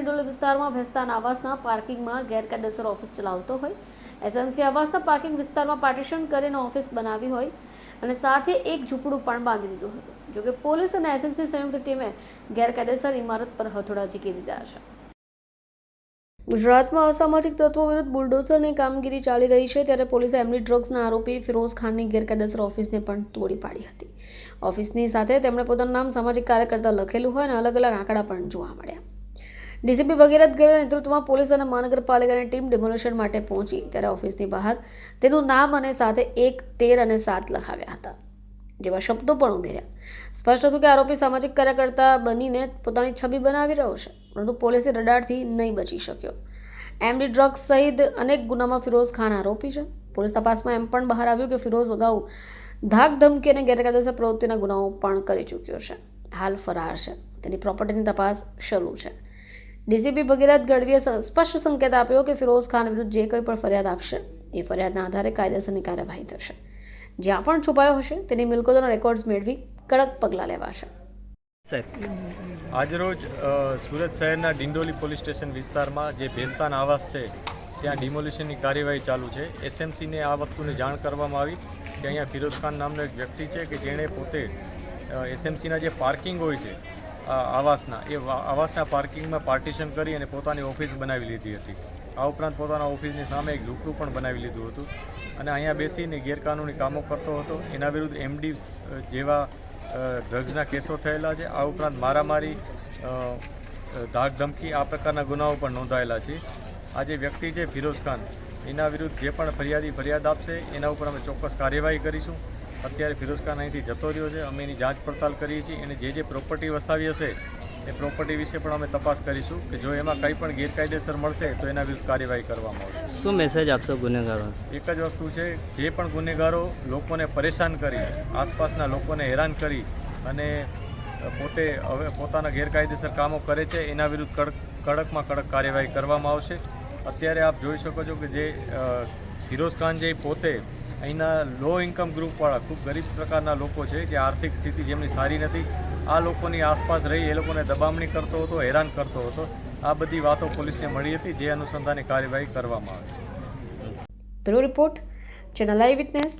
ડિંડોલી વિસ્તારમાં ભેસ્તાન આવાસના પાર્કિંગમાં ગેરકાયદેસર ઓફિસ ચલાવતો હોય. એસએમસી આવાસના પાર્કિંગ વિસ્તારમાં પાર્ટીશન કરીને ઓફિસ બનાવી હોય અને સાથે એક ઝૂંપડું પણ બાંધી દીધું હતું. જોકે પોલીસ અને એસએમસી સંયુક્ત ટીમે ગેરકાયદેસર ઇમારત પર હથોડા ઝીકી દીધા છે. ગુજરાતમાં અસામાજિક તત્વો વિરુદ્ધ બુલડોઝરની કામગીરી ચાલી રહી છે ત્યારે પોલીસે એમની ડ્રગ્સના આરોપી ફિરોઝ ખાનની ગેરકાયદેસર ઓફિસને પણ તોડી પાડી હતી. ઓફિસની સાથે તેમણે પોતાનું નામ સામાજિક કાર્યકર્તા લખેલું હોય અને અલગ અલગ આંકડા પણ જોવા મળ્યા. ડીસીપી ભગીરથ ગઢના નેતૃત્વમાં પોલીસ અને મહાનગરપાલિકાની ટીમ ડેમોલેશન માટે પહોંચી ત્યારે ઓફિસની બહાર તેનું નામ અને સાથે એક, તેર અને સાત લખાવ્યા હતા, જેવા શબ્દો પણ ઉમેર્યા. સ્પષ્ટ હતું કે આરોપી સામાજિક કાર્યકર્તા બનીને પોતાની છબી બનાવી રહ્યો છે, પરંતુ પોલીસે રડારથી નહીં બચી શક્યો. એમડી ડ્રગ્સ સહિત અનેક ગુનામાં ફિરોઝ ખાન આરોપી છે. પોલીસ તપાસમાં એમ પણ બહાર આવ્યું કે ફિરોઝ અગાઉ ધાક ધમકી અને ગેરકાયદેસર પ્રવૃત્તિના ગુનાઓ પણ કરી ચૂક્યો છે. હાલ ફરાર છે. તેની પ્રોપર્ટીની તપાસ શરૂ છે. ડીસીપી ભગીરથ ગઢવીએ સ્પષ્ટ સંકેત આપ્યો કે ફિરોઝ ખાન વિરુદ્ધ જે કંઈ પણ ફરિયાદ આપશે, એ ફરિયાદના આધારે કાયદેસરની કાર્યવાહી થશે. જ્યાં પણ છુપાયો હશે, તેની મિલકતોના રેકોર્ડ્સ મેળવી કડક પગલાં લેવાશે. આજરોજ સુરત શહેરના ડિંડોલી પોલીસ સ્ટેશન વિસ્તારમાં જે ભેસ્તાન આવાસ છે, ત્યાં ડિમોલિશનની કાર્યવાહી ચાલુ છે. એસએમસીને આ વસ્તુની જાણ કરવામાં આવી કે અહીંયા ફિરોઝ ખાન નામનો એક વ્યક્તિ છે કે જેણે પોતે એસએમસીના જે પાર્કિંગ હોય છે આવાસના, એ આવાસના પાર્કિંગમાં પાર્ટીશન કરી અને પોતાની ઓફિસ બનાવી લીધી હતી. આ ઉપરાંત પોતાના ઓફિસની સામે એક ઝૂંપડું પણ બનાવી લીધું હતું અને અહીંયા બેસીને ગેરકાનૂની કામો કરતો હતો. એના વિરુદ્ધ એમડી જેવા ડ્રગ્સના કેસો થયેલા છે. આ ઉપરાંત મારામારી ધાક ધમકી આ પ્રકારના ગુનાઓ પણ નોંધાયેલા છે. આ જે વ્યક્તિ છે ફિરોઝ ખાન, એના વિરુદ્ધ જે પણ ફરિયાદી ફરિયાદ આપશે, એના ઉપર અમે ચોક્કસ કાર્યવાહી કરીશું. અત્યારે ફિરોઝ ખાન અહીંથી જતો રહ્યો છે. અમે એની જાંચ પડતાલ કરીએ છીએ. એને જે જે પ્રોપર્ટી વસાવી હશે એ પ્રોપર્ટી વિશે પણ અમે તપાસ કરીશું કે જો એમાં કંઈ પણ ગેરકાયદેસર મળશે તો એના વિરુદ્ધ કાર્યવાહી કરવામાં આવશે. શું મેસેજ આપશો ગુનેગારો એક જ વસ્તુ છે જે પણ ગુનેગારો લોકોને પરેશાન કરી આસપાસના લોકોને હેરાન કરી અને પોતે હવે પોતાના ગેરકાયદેસર કામો કરે છે એના વિરુદ્ધ કડક કડકમાં કડક કાર્યવાહી કરવામાં આવશે. અત્યારે આપ જોઈ શકો છો કે જે ફિરોઝ ખાન જે પોતે અહીંના લો ઇન્કમ ગ્રુપવાળા ખૂબ ગરીબ પ્રકારના લોકો છે જે આર્થિક સ્થિતિ જેમની સારી નથી, આ લોકોની આસપાસ રહી, એ લોકોને દબામણી કરતો હતો, હેરાન કરતો હતો. આ બધી વાતો પોલીસને મળી હતી, જે અનુસંધાને કાર્યવાહી કરવામાં આવી. રિપોર્ટ, ચેનલ આઈ વિટનેસ